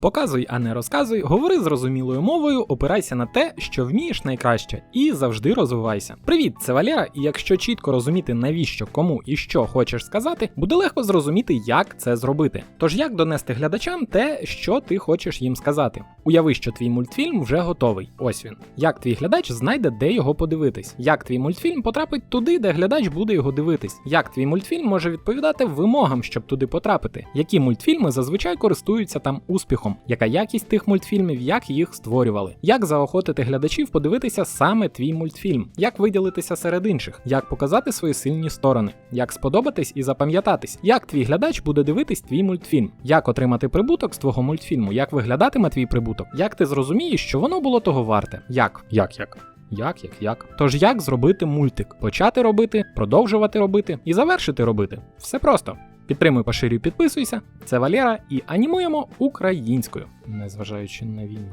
Показуй, а не розказуй, говори зрозумілою мовою, опирайся на те, що вмієш найкраще, і завжди розвивайся. Привіт, це Валера, і якщо чітко розуміти, навіщо, кому і що хочеш сказати, буде легко зрозуміти, як це зробити. Тож як донести глядачам те, що ти хочеш їм сказати. Уяви, що твій мультфільм вже готовий. Ось він. Як твій глядач знайде, де його подивитись, як твій мультфільм потрапить туди, де глядач буде його дивитись, як твій мультфільм може відповідати вимогам, щоб туди потрапити, які мультфільми зазвичай користуються там успіхом, яка якість тих мультфільмів, як їх створювали, як заохотити глядачів подивитися саме твій мультфільм, як виділитися серед інших, як показати свої сильні сторони, як сподобатись і запам'ятатись, як твій глядач буде дивитись твій мультфільм, як отримати прибуток з твого мультфільму, як виглядатиме твій прибуток, як ти зрозумієш, що воно було того варте. Як? Як як? Як, як, як? Тож як зробити мультик? Почати робити, продовжувати робити і завершити робити. Все просто. Підтримуй, поширюй, підписуйся. Це Валера і анімуємо українською, незважаючи на війну.